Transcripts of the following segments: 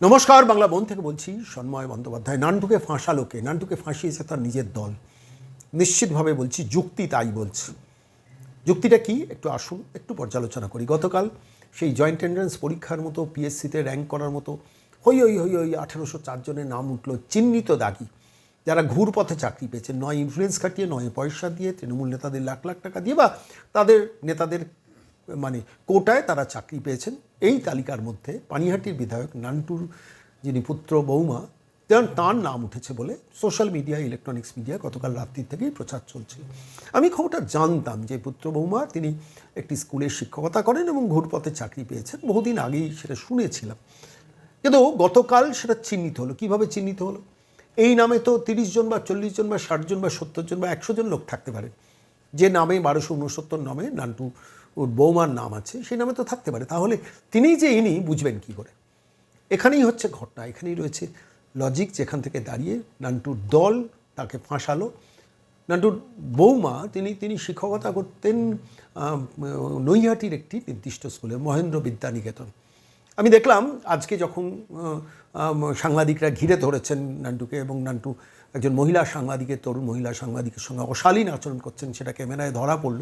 নমস্কার, বাংলা বোন থেকে বলছি, সন্ময় বন্দ্যোপাধ্যায়, নান্টুকে ফাঁসালোকে নান্টুকে ফাঁসিয়েছে তার নিজের দল। নিশ্চিতভাবে বলছি, যুক্তি তাই বলছি। যুক্তিটা কি? একটু আসুন, একটু পর্যালোচনা করি। গতকাল সেই জয়েন্ট এন্ট্রান্স পরীক্ষার মতো পিএসসিতে র্যাঙ্ক করার মতো, হই হই হই হই, আঠেরোশো চারজনের নাম উঠল চিহ্নিত দাগি। যারা ঘুর পথে চাকরি পেয়েছে, নয় ইনফ্লুয়েন্স খাটিয়ে, নয় পয়সা দিয়ে, তৃণমূল নেতাদের লাখ লাখ টাকা দিয়ে বা তাদের নেতাদের মানে কোটায় তারা চাকরি পেয়েছেন। এই তালিকার মধ্যে পানিহাটির বিধায়ক নান্টুর যিনি পুত্র বৌমা তাঁর নাম উঠেছে বলে সোশ্যাল মিডিয়া, ইলেকট্রনিক্স মিডিয়া গতকাল রাত্রি থেকেই প্রচার চলছে। আমি খবরটা জানতাম যে পুত্র বৌমা তিনি একটি স্কুলে শিক্ষকতা করেন এবং ঘুরপথে চাকরি পেয়েছেন। বহুদিন আগেই সেটা শুনেছিলাম। কিন্তু গতকাল সেটা চিহ্নিত হলো। কীভাবে চিহ্নিত হলো? এই নামে তো তিরিশ জন বা চল্লিশ জন বা ষাট জন বা সত্তর জন বা একশো জন লোক থাকতে পারে। যে নামে বারোশো উনসত্তর নামে নান্টু ওর বৌমার নাম আছে সেই নামে তো থাকতে পারে। তাহলে তিনিই যে ইনি, বুঝবেন কি করে? এখানেই হচ্ছে ঘটনা, এখানেই রয়েছে লজিক যেখান থেকে দাঁড়িয়ে নান্টুর দল তাকে ফাঁসালো। নান্টুর বৌমা, তিনি তিনি শিক্ষকতা করতেন নৈহাটির একটি নির্দিষ্ট স্কুলে, মহেন্দ্র বিদ্যানিকেতন। আমি দেখলাম আজকে যখন সাংবাদিকরা ঘিরে ধরেছেন নান্টুকে এবং নান্টু একজন মহিলা সাংবাদিকের, তরুণ মহিলা সাংবাদিকের সঙ্গে অশালীন আচরণ করছেন সেটা ক্যামেরায় ধরা পড়ল।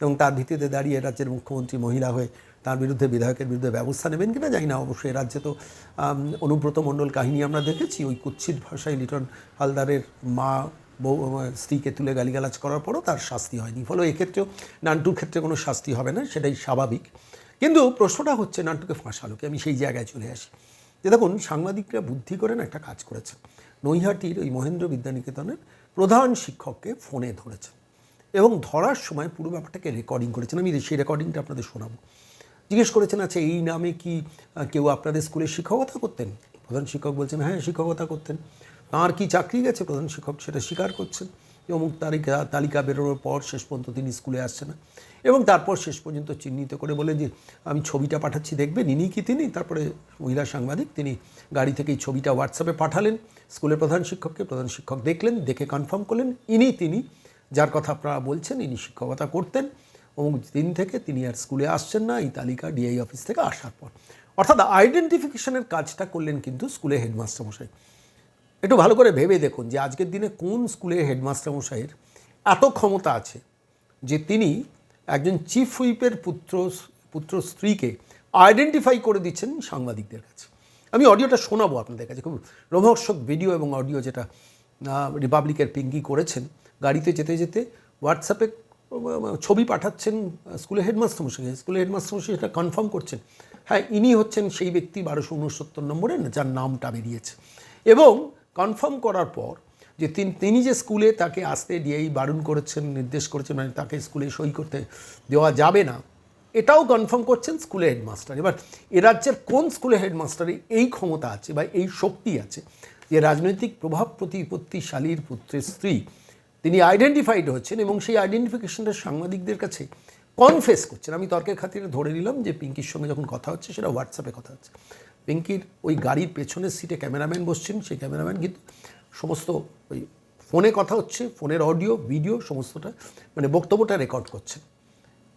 এবং তার ভিত্তিতে দাঁড়িয়ে রাজ্যের মুখ্যমন্ত্রী মহিলা হয়ে তার বিরুদ্ধে বিধায়কের বিরুদ্ধে ব্যবস্থা নেবেন কিনা জানি না। অবশ্যই রাজ্যে তো অনুব্রত মণ্ডল কাহিনী আমরা দেখেছি। ওই কুৎসিত ভাষায় লিটন হালদারের মা, বউ স্ত্রীকে তুলে গালিগালাজ করার পরও তার শাস্তি হয়নি। ফলে এক্ষেত্রেও নান্টুর ক্ষেত্রে কোনো শাস্তি হবে না, সেটাই স্বাভাবিক। কিন্তু প্রশ্নটা হচ্ছে নান্টুকে ফাঁসালোকে আমি সেই জায়গায় চলে আসি। যে দেখুন, সাংবাদিকরা বুদ্ধি করেন একটা কাজ করেছে। নৈহাটির ওই মহেন্দ্র বিদ্যানিকেতনের প্রধান শিক্ষককে ফোনে ধরেছেন এবং ধরার সময় পুরো ব্যাপারটাকে রেকর্ডিং করেছেন। আমি সেই রেকর্ডিংটা আপনাদের শোনাবো। জিজ্ঞেস করেছেন আচ্ছা এই নামে কি কেউ আপনাদের স্কুলে শিক্ষকতা করতেন? প্রধান শিক্ষক বলছেন হ্যাঁ শিক্ষকতা করতেন। তাঁর কি চাকরি গেছে? প্রধান শিক্ষক সেটা স্বীকার করছেন। অমুক তালিকা তালিকা বেরোনোর পর শেষ পর্যন্ত তিনি স্কুলে আসছে না। এবং তারপর শেষ পর্যন্ত চিহ্নিত করে বলে যে, আমি ছবিটা পাঠাচ্ছি, দেখবেন? ইনি কি তিনি? তারপরে মহিলা সাংবাদিক, তিনি গাড়ি থেকে ছবিটা হোয়াটসঅ্যাপে পাঠালেন। স্কুলের প্রধান শিক্ষককে প্রধান শিক্ষক দেখলেন, দেখে কনফার্ম করলেন, ইনি তিনি যার কথা আপনারা বলছেন, ইনি শিক্ষকতা করতেন। অমুক দিন থেকে তিনি আর স্কুলে আসছেন না, এই তালিকা ডিআই অফিস থেকে আসার পর। অর্থাৎ আইডেন্টিফিকেশনের কাজটা করলেন কিন্তু স্কুলে হেডমাস্টার মশাই। একটু ভালো করে ভেবে দেখুন যে আজকের দিনে কোন স্কুলে হেডমাস্টার মশাইয়ের এত ক্ষমতা আছে যে তিনি একজন চিফ হুইপের পুত্র পুত্র স্ত্রীকে আইডেন্টিফাই করে দিচ্ছেন সাংবাদিকদের কাছে। আমি অডিওটা শোনাবো আপনাদের কাছে। খুব রোমহর্ষক ভিডিও এবং অডিও যেটা রিপাবলিকের পিঙ্কি করেছেন। গাড়িতে যেতে যেতে হোয়াটসঅ্যাপে ছবি পাঠাচ্ছেন স্কুলের হেডমাস্টার মশাই। স্কুলের হেডমাস্টার মশাই সেটা কনফার্ম করছেন। হ্যাঁ ইনি হচ্ছেন সেই ব্যক্তি বারোশো উনসত্তর নম্বরে, যার নামটা বেরিয়েছে। এবং কনফার্ম করার পর যে তিনি যে স্কুলে তাকে আসতে দিয়েই বারণ করেছেন, নির্দেশ করেছেন মানে তাকে স্কুলে সই করতে দেওয়া যাবে না, এটাও কনফার্ম করছেন স্কুলে হেডমাস্টার এবার, এ রাজ্যের কোন স্কুলে হেডমাস্টারে এই ক্ষমতা আছে বা এই শক্তি আছে যে রাজনৈতিক প্রভাব প্রতিপত্তিশালীর পুত্রের স্ত্রী তিনি আইডেন্টিফাইড হচ্ছেন এবং সেই আইডেন্টিফিকেশনটা সাংবাদিকদের কাছে কনফেস করছেন। আমি তর্কের খাতিরে ধরে নিলাম যে পিঙ্কির সঙ্গে যখন কথা হচ্ছে, সেটা হোয়াটসঅ্যাপে কথা হচ্ছে। পিঙ্কির ওই গাড়ির পেছনের সিটে ক্যামেরাম্যান বসছেন, সেই ক্যামেরাম্যান কিন্তু সমস্ত ওই ফোনে কথা হচ্ছে ফোনের অডিও ভিডিও সমস্তটা মানে বক্তব্যটা রেকর্ড করছেন।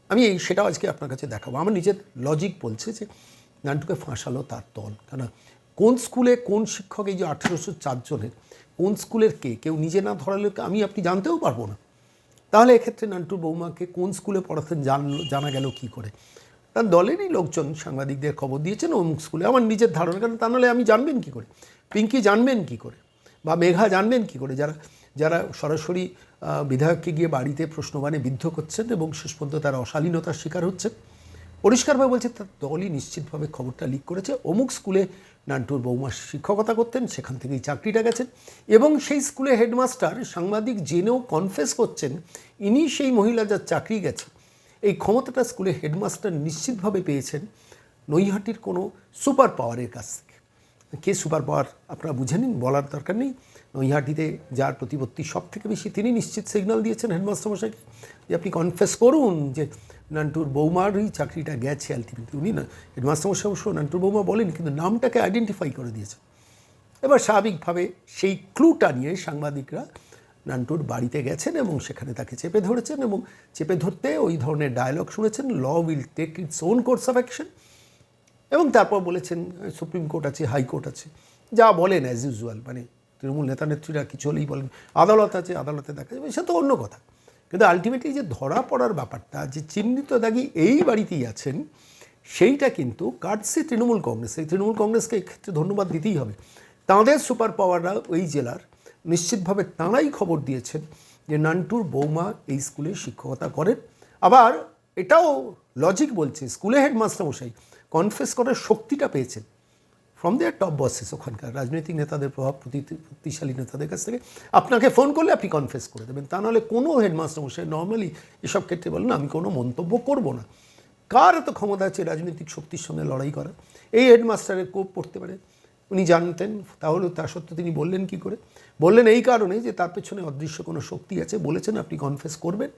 আমি এই, সেটাও আজকে আপনার কাছে দেখাবো। আমার নিজের লজিক বলছে যে নান্টুকে ফাঁসালো তার দল। কেন কোন স্কুলে কোন শিক্ষক এই যে আঠেরোশো চারজনের কোন স্কুলের কে? কেউ নিজে না ধরালে আমি আপনি জানতেও পারব না। তাহলে এক্ষেত্রে নান্টুর বৌমাকে কোন স্কুলে পড়াতেন জানলো, জানা গেল কি করে? তার দলেরই লোকজন সাংবাদিকদের খবর দিয়েছেন, অমুক স্কুলে। আমার নিজের ধারণা, কারণ তা নাহলে আমি জানবেন কি করে? পিঙ্কি জানবেন কি করে? বা মেঘা জানবেন কি করে? যারা যারা সরাসরি বিধায়ককে গিয়ে বাড়িতে প্রশ্নবাণে বিদ্ধ করছেন এবং শেষ পর্যন্ত তারা অশালীনতার শিকার হচ্ছেন, পরিষ্কারভাবে বলছে, তার দলই নিশ্চিতভাবে খবরটা লিক করেছে। অমুক স্কুলে নান্টুর বৌমা শিক্ষকতা করতেন, সেখান থেকেই চাকরিটা গেছেন এবং সেই স্কুলে হেডমাস্টার সাংবাদিক জেনেও কনফেস করছেন ইনি সেই মহিলা যার চাকরি গেছে। এই ক্ষমতাটা স্কুলে হেডমাস্টার নিশ্চিতভাবে পেয়েছেন নৈহাটির কোনো সুপার পাওয়ারের কাছ থেকে। কে সুপার পাওয়ার আপনারা বুঝে নিন, বলার দরকার নেই। নৈহাটিতে যার প্রতিপত্তি সব থেকে বেশি তিনি নিশ্চিত সিগন্যাল দিয়েছেন হেডমাস্টার মশাইকে যে আপনি কনফেস করুন যে নান্টুর বৌমারই চাকরিটা গেছে আলটিমেটলি উনি না হেডমাস্টার মশাই অবশ্য নান্টুর বৌমা বলেন, কিন্তু নামটাকে আইডেন্টিফাই করে দিয়েছে। এবার স্বাভাবিকভাবে সেই ক্লুটা নিয়ে সাংবাদিকরা নান্টুর বাড়িতে গেছেন এবং সেখানে তাকে চেপে ধরেছেন এবং চেপে ধরতে ওই ধরনের ডায়লগ শুনেছেন law will take its own course of action এবং তারপর বলেছেন সুপ্রিম কোর্ট আছে হাইকোর্ট আছে। যা বলেন অ্যাজ ইউজুয়াল মানে তৃণমূল নেতা নেত্রীরা কিছু হলেই বলেন, আদালত আছে, আদালতে দেখা যাবে। সে তো অন্য কথা। কিন্তু আলটিমেটলি যে ধরা পড়ার ব্যাপারটা, যে চিহ্নিত দাগি এই বাড়িতেই আছেন, সেইটা কিন্তু কাটছে তৃণমূল কংগ্রেস। এই তৃণমূল কংগ্রেসকে এক্ষেত্রে ধন্যবাদ দিতেই হবে। তাঁদের সুপার পাওয়াররা ওই জেলার নিশ্চিতভাবে তাঁরাই খবর দিয়েছেন যে নান্টুর বৌমা এই স্কুলে শিক্ষকতা করেন। আবার এটাও লজিক বলছে স্কুলে হেডমাস্টার মশাই কনফেস করার শক্তিটা পেয়েছেন। ফ্রম দেয়ার টপ বসেস ওখানকার রাজনৈতিক নেতাদের প্রভাব, প্রতি- প্রতিশালী নেতাদের কাছ থেকে, আপনাকে ফোন করলে আপনি কনফেস করে দেবেন। তা নাহলে কোনো হেডমাস্টার মশাই নর্মালি এসব ক্ষেত্রে বলেন, আমি কোনো মন্তব্য করব না। কার এত ক্ষমতা আছে রাজনৈতিক শক্তির সঙ্গে লড়াই করা এই হেডমাস্টারের কোপ পড়তে পারে। উনি জানতেন, তাহলে তা সত্ত্বেও তিনি বললেন কি করে? বললেন এই কারণে যে তার পেছনে অদৃশ্য কোনো শক্তি আছে বলেছেন, আপনি কনফেস করবেন।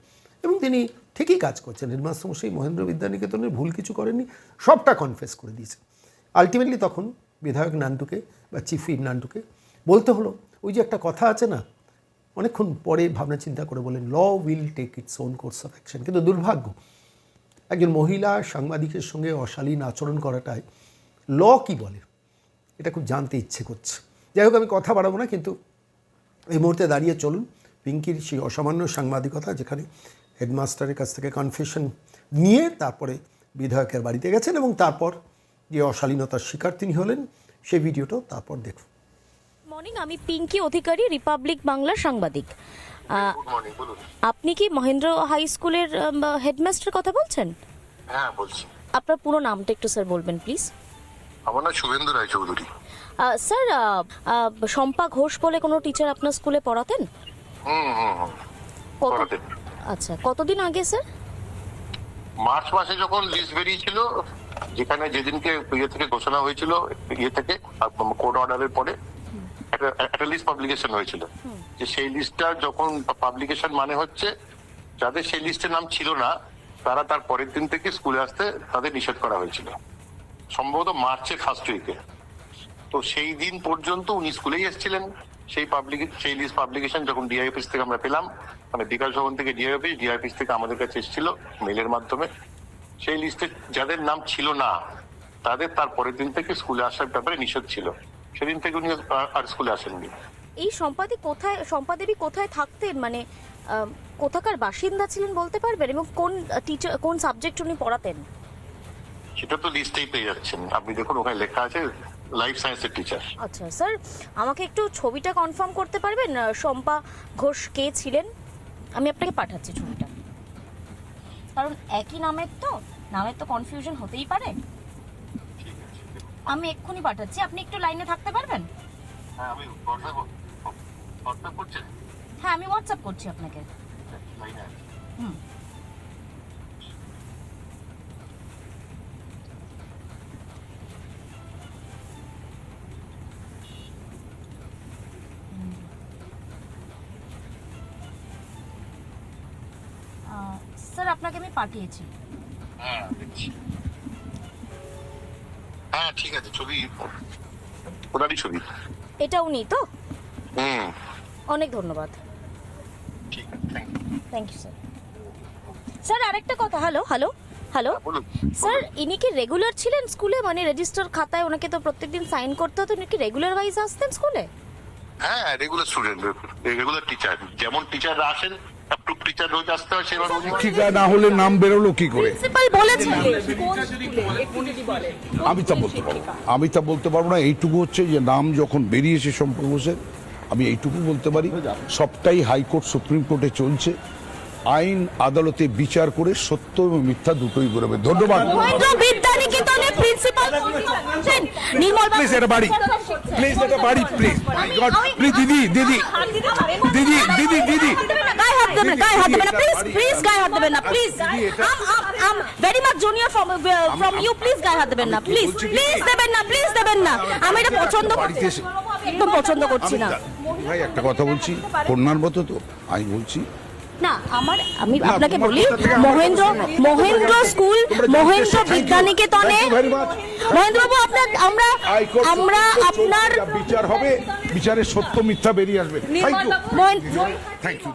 এবং তিনি ঠিকই কাজ করছেন। হেডমাস্টার মশাই মহেন্দ্র বিদ্যানিকেতনের ভুল কিছু করেননি, সবটা কনফেস করে দিয়েছে আলটিমেটলি তখন বিধায়ক নান্টুকে বা চিফ হুইপ নান্টুকে বলতে হলো, ওই যে একটা কথা আছে না, অনেকক্ষণ পরে ভাবনা চিন্তা করে বলেন law will take its own course of action. কিন্তু দুর্ভাগ্য, একজন মহিলা সাংবাদিকের সঙ্গে অশালীন আচরণ করাটায় ল কি বলে? এটা খুব জানতে ইচ্ছে করছে। যাই হোক, আমি কথা বাড়াবো না, কিন্তু এই মুহূর্তে দাঁড়িয়ে চলুন পিঙ্কির সেই অসামান্য সাংবাদিকতা যেখানে হেডমাস্টারের কাছ থেকে কনফেশন নিয়ে তারপরে বিধায়কের বাড়িতে গেছেন এবং তারপর যে অশালীনতার শিকার তিনি হলেন সেই ভিডিওটাও তারপর দেখুন মর্নিং আমি পিঙ্কি অধিকারী রিপাবলিক বাংলার সাংবাদিক। আহ, গুড মর্নিং বলুন। আপনি কি মহেন্দ্র হাই স্কুলের হেডমাস্টার কথা বলছেন? হ্যাঁ বলছি। আপনার পুরো নামটা একটু স্যার বলবেন প্লিজ। আমার নাম শুভেন্দু রায়চৌধুরী স্যার শম্পা ঘোষ বলে কোনো টিচার আপনার স্কুলে পড়াতেন। আচ্ছা কতদিন আগে স্যার? মার্চ মাসে যখন লিস্ট বেরিয়েছিল যেখানে যেদিনকে ইয়ে থেকে ঘোষণা হয়েছিল ইয়ে থেকে কোর্ট অর্ডারের পরে, একটা লিস্ট পাবলিকেশন হয়েছিল। যে সেই লিস্টটা যখন পাবলিকেশন মানে হচ্ছে, যাদের সেই লিস্টের নাম ছিল না, তারা তার পরের দিন থেকে স্কুলে আসতে তাদের নিষেধ করা হয়েছিল। সম্ভবত মার্চের ফার্স্ট উইকে তো সেই দিন পর্যন্ত উনি স্কুলেই এসেছিলেন। সেই পাবলিক সেই লিস্ট পাবলিকেশন যখন ডিআই অফিস থেকে আমরা পেলাম মানে বিকাশ ভবন থেকে ডিআই অফিস ডিআই অফিস থেকে আমাদের কাছে এসেছিল মেলের মাধ্যমে। সেই লিস্টে যাদের নাম ছিল না তাদের তার পরের দিন থেকে স্কুলে আসার ব্যাপারে নিষেধ ছিল। সেদিন থেকে উনি আর- স্কুলে আসেননি। এই সম্পাদি কোথায় সম্পাদেবী কোথায় থাকতেন? মানে কোথাকার বাসিন্দা ছিলেন বলতে পারবেন? এবং কোন টিচার কোন সাবজেক্ট উনি পড়াতেন? সেটা তো লিস্টেই পেয়ে যাচ্ছেন। আপনি দেখুন ওখানে লেখা আছে লাইফ সায়েন্সের টিচার আচ্ছা স্যার আমাকে একটু ছবিটা কনফার্ম করতে পারবেন? শম্পা ঘোষ কে ছিলেন? আমি আপনাকে পাঠাচ্ছি ছবিটা। কারণ একই নামের তো নামের তো কনফিউশন হতেই পারে। আমি এক্ষুনি পাঠাচ্ছি আপনি একটু লাইনে থাকতে পারবেন? হ্যাঁ আমি হোয়াটসঅ্যাপ করছেন হ্যাঁ আমি হোয়াটসঅ্যাপ করছি আপনাকে। হুম। স্যার আপনাকে আমি পাঠিয়েছি। হ্যাঁ দেখছি। হ্যাঁ ঠিক আছে ছবি ওনারই ছবি। এটা উনি তো? হুম। অনেক ধন্যবাদ। ঠিক আছে থ্যাংক ইউ স্যার স্যার আরেকটা কথা হ্যালো হ্যালো হ্যালো। স্যার ইনি কি রেগুলার ছিলেন স্কুলে? মানে রেজিস্টার খাতায় ওনাকে তো প্রত্যেকদিন সাইন করতে হতো উনি কি রেগুলার ওয়াইজ আসতেন স্কুলে? হ্যাঁ রেগুলার স্টুডেন্ট রেগুলার টিচার যেমন টিচাররা আসেন অ্যাপ্রুভ টিচার রোজ আসতে হয় সেবার রোজ শিক্ষিকা না হলে নাম বেরোলো কি করে? প্রিন্সিপাল বলেছেন আমি তা বলতে পারব না। আমি তা বলতে পারব না। এইটুকু হচ্ছে যে নাম যখন বেরিয়েছে সম্পর্ক ঘোষের আমি এইটুকু বলতে পারি। সবটাই হাইকোর্ট সুপ্রিম কোর্টে চলছে। আইন আদালতে বিচার করে সত্য এবং মিথ্যা দুটোই বেরোবে। ধন্যবাদ। মহেন্দ্র বিদ্যানিকেতনের প্রিন্সিপাল বলছেন নির্মল প্লিজ এটা বাড়ি। প্লিজ এটা বাড়ি প্লিজ প্লিজ দিদি দিদি। দিদি দিদি দিদি। দেবেন না, গায়ে হাত দেবেন না প্লিজ প্লিজ গায়ে হাত দেবেন না please I'm I'm very much junior from from you please গায়ে হাত দেবেন না প্লিজ প্লিজ দেবেন না প্লিজ দেবেন না। আমি এটা পছন্দ করছি একদম পছন্দ করছি না। ভাই একটা কথা বলছি কন্যার মতো তো আমি বলছি না আমার আমি আপনাকে বলি মহেন্দ্র মহেন্দ্র স্কুল মহেন্দ্র বিদ্যানিকেতনে. মহেন্দ্রবাবু আপনার আমরা আমরা আপনার বিচার হবে বিচারের সত্য মিথ্যা বেরিয়ে আসবে। Thank you thank you